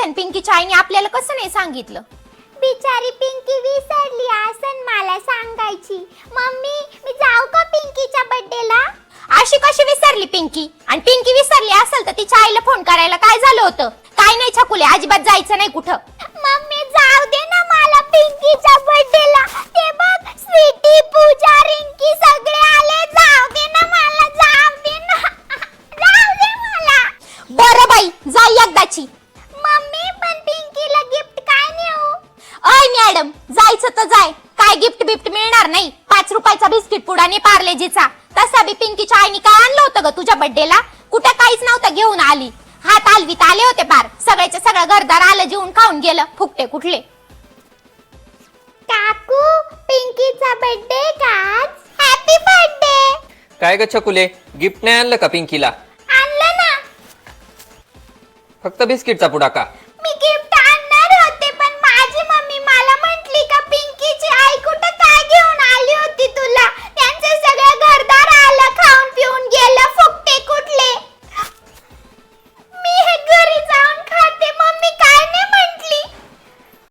आणि पिंकीच्या आईने आपल्याला कसं नाही सांगितलं? बिचारी पिंकी विसरली आसन मला सांगायची. मम्मी मी जाऊ का पिंकीच्या बर्थडेला अशी कशी विसरली पिंकी? आणि पिंकी विसरली असेल तर तिच्या आईला फोन करायला काय झालं होतं? काय नाही छकुले अजिबात जायचं नाही कुठं. मम्मी जाऊ दे ना मला पिंकीच्या मॅडम. जायचं तर जाय. काय गिफ्ट बिफ्ट मिळणार नाही? पाच रुपयाचा बिस्किट पुडा आणि पार्लेजीचा तसा बी पिंकीच्या आईने काय आणलं होतं ग तुझ्या बर्थडेला कुठं काहीच नव्हतं घेऊन आली. हात आलवीत आले होते पार. सगळ्याच्या सगळं घरदार आलं जेवून खाऊन गेलं. फुकटे कुठले? काकू पिंकीचा बर्थडे का आज? हॅपी बर्थडे काय ग छकुले? गिफ्ट नाही आणलं का पिंकीला? आणलं ना. फक्त बिस्किटचा पुडा का